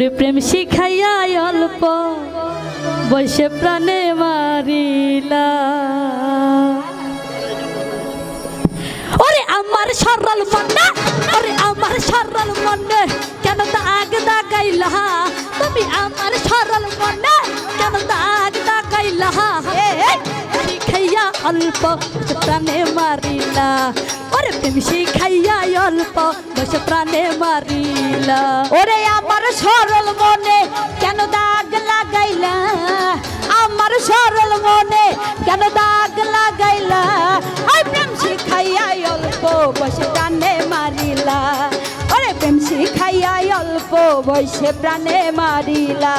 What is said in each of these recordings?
ওরে প্রেম শিখাইয়া অল্প বৈশে প্রাণে মারিলা। ওরে আমার সরল মনে, ওরে আমার সরল মনে, কেন দাগ দাগাইলা? তুমি আমার সরল মনে, কেন দাগ দাগাইলা? অল্প, প্রাণে মারিলা। ওরে প্রেম শিখাইয়া অল্প, বসে প্রাণে মারিলা। ওরে আমার সরল মনে কেন দাগ লাগাইলা? আমার সরল মনে কেন দাগ লাগাইলা? ওই প্রেম শিখাইয়া অল্প, বসে প্রাণে মারিলা। ওরে প্রেম শিখাইয়া অল্প, বসে প্রাণে মারিলা।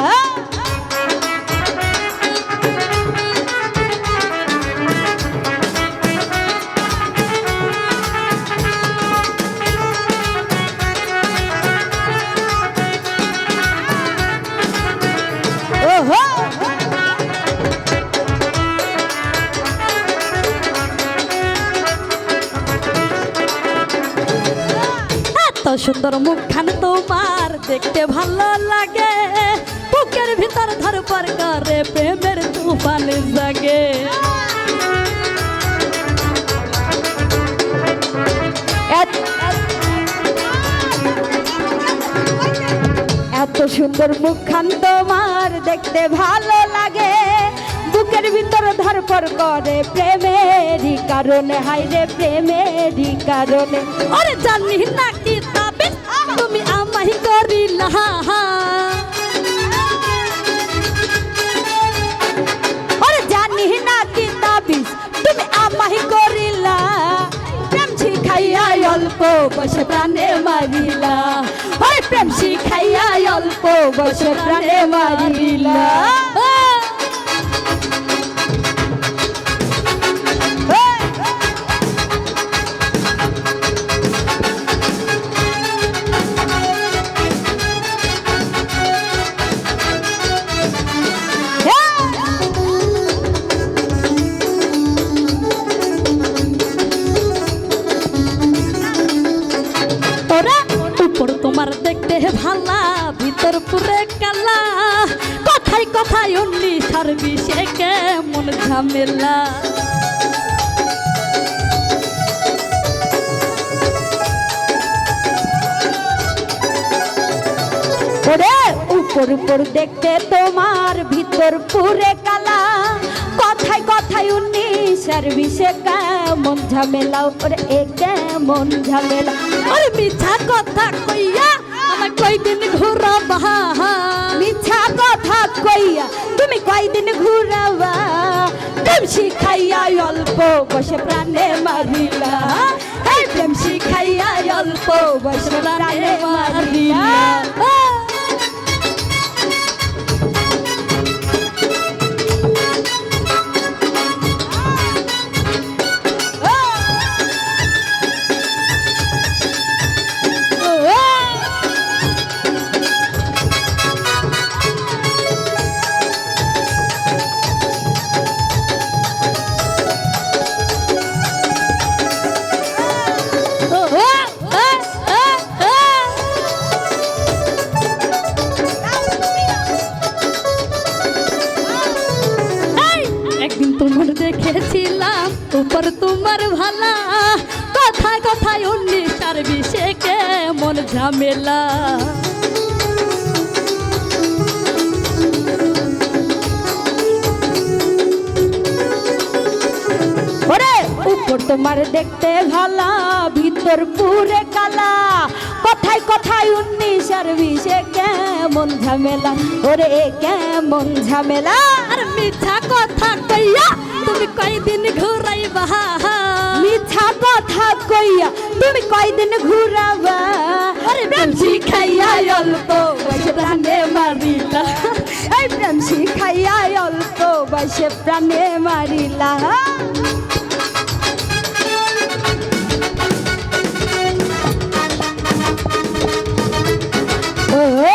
সুন্দর মুখখান তোমার দেখতে ভালো লাগে। বুকের ভিতর ধরপর করে প্রেমের সুন্দর মুখখান তোমার দেখতে ভালো লাগে। বুকের ভিতর ধরপর করে প্রেমেরই কারণে। হাইরে প্রেমেরই কারণে। আরে জানি না কি তবে তুমি আমাহি করিলা ওরে জানি না কি তাবিজ তুমি আমাহি করিলা। প্রেম শিখাইয়া অল্প বসে প্রাণে মারিলা। ওরে প্রেম শিখাইয়া অল্প বসে প্রাণে মারিলা। কথাই অন্যি সার্ভিসে কেমন ঝামেলা। ওরে, উপর উপর দেখতে তোমার ভিতর পুরে কালা। কথায় কথায় উনি সার্ভিসে কেমন ঝামেলা, ওরে, এ কেমন ঝামেলা। আরে মিথ্যা কথা কইয়া কয়দিন ঘুরাবা? মিথ্যা কথা কইয়া তুমি কয়দিন ঘুরাবা? প্রেম শিখাইয়া অল্প বসে প্রাণে মারিলা। প্রেম শিখাইয়া অল্প বসে প্রাণে মারিলা। একদিন তোমার দেখেছিলাম, উপর তোমার ভালা। কথায় কথায় অন্য সার্ভিসে কেমন ঝামেলা। ওরে, উপর তোমার দেখতে ভালা, ভিতর পুরে কালা। কথায় কথায় উন্নি সার্ভিসে কেমন ঝামেলা। ওরে কেমন ঝামেলা। আর মিথ্যা কথা কইয়া তুমি কয়দিন ঘুরাইবা? মিথ্যা কথা কইয়া তুমি কয়দিন ঘুরাবা? আরে ব্যামসি খাইয়া অল্প বয়সে প্রাণে মারিলা। এই ব্যামসি খাইয়া অল্প বয়সে প্রাণে মারিলা। Oh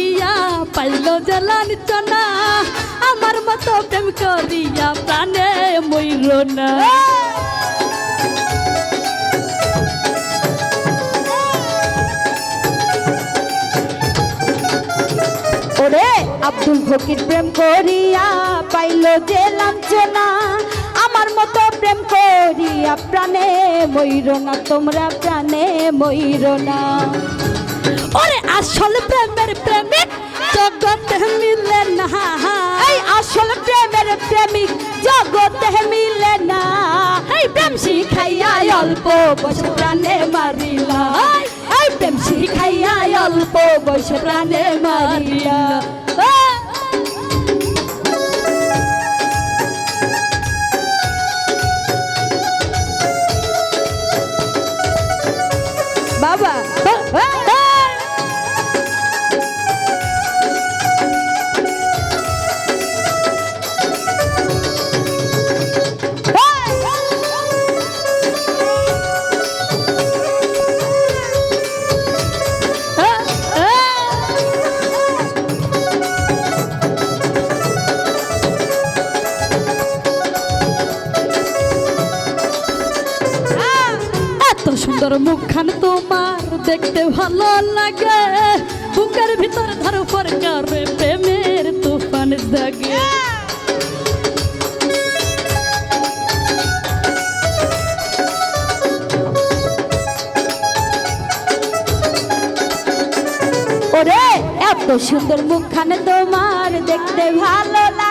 করিয়া পাইল জলান চনা। আমার মতো প্রেম করিয়া প্রাণে ময়ূর না। ওরে আব্দুল ফকির, প্রেম করিয়া পাইল যে লাঞ্ছনা আমার মতো প্রেম করিয়া প্রাণে ময়ূর না, তোমরা প্রাণে ময়ূর না। ওরে আসল প্রেমের প্রেমিক জগতে মিলে না। এই আসল প্রেমের প্রেমিক জগতে মিলে না। এই প্রেম শিখাইয়া অল্প বসে প্রাণে মারিলা। এই প্রেম শিখাইয়া অল্প বসে প্রাণে মারিলা। সুন্দর মুখখান তোমার দেখতে ভালো লাগে। বুকের ভিতর ধরো করে প্রেমের তুফান জাগে। ওরে, এত সুন্দর মুখখানে তোমার দেখতে ভালো লাগে।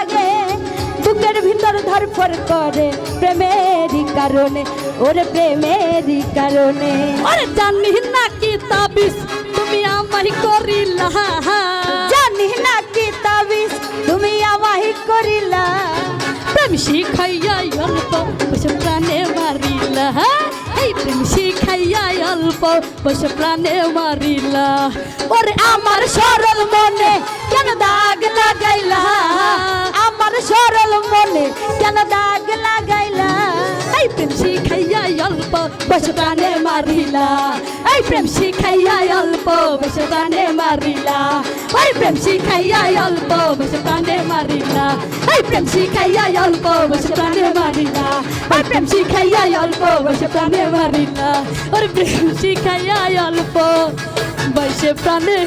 বুকের ভিতর ধরফর করে প্রেমেরই কারণে ওরে প্রেমেরই কারণে। আরে জানি না কি তাবিস তুমি আমায় করিলা? জানি না কি তাবিজ তুমি আমাহি করিলা? প্রেম শিখাইয়া অল্প বসে প্রাণে মারিলা। এই প্রেম শিখাইয়া অল্প বসে প্রাণে মারিলা। ওরে আমার সরল মনে কেন দাগ লাগাইলা? কেন দাগ লাগাইলা। এই প্রেম শিখাইয়া অল্প বসে প্রাণে মারিলা। এই প্রেম শিখাইয়া অল্প বসে প্রাণে মারিলা। ওই প্রেম শিখাইয়া অল্প বসে প্রাণে মারিলা। এই প্রেম শিখাইয়া অল্প বসে প্রাণে মারিলা। ওই প্রেম শিখাইয়া অল্প বসে প্রাণে মারিলা। ওর প্রেম শিখাইয়া অল্প বসে প্রাণে